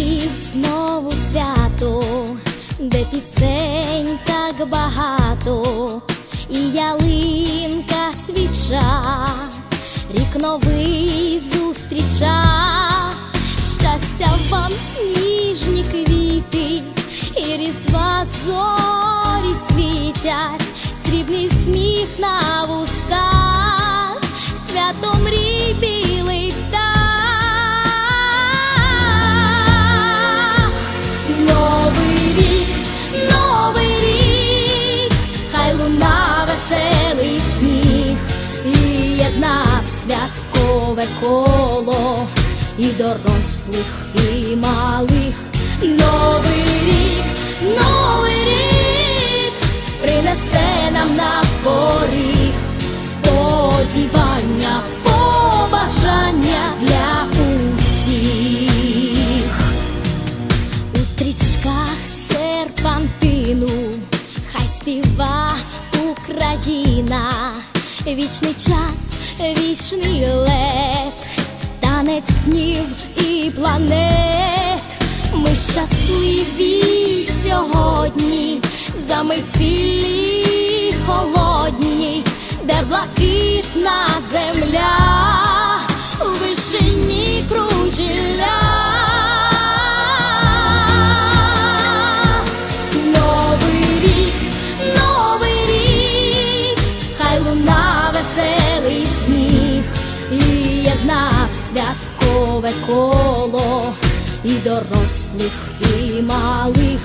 Львів знову свято, де пісень так багато, і ялинка свіча, рік новий зустріча, щастя вам сніжні квіти, і різдва зорі світять, срібний сміх на. Святкове коло, і дорослих, і малих. Новий рік, новий рік, принесе нам на поріг сподівання, побажання для усіх. У стрічках серпантину, хай співа Україна, вічний час, вічний лед, танець снів і планет. Ми щасливі сьогодні, за цілі холодні, де блакитна земля, святкове коло, і дорослих, і малих.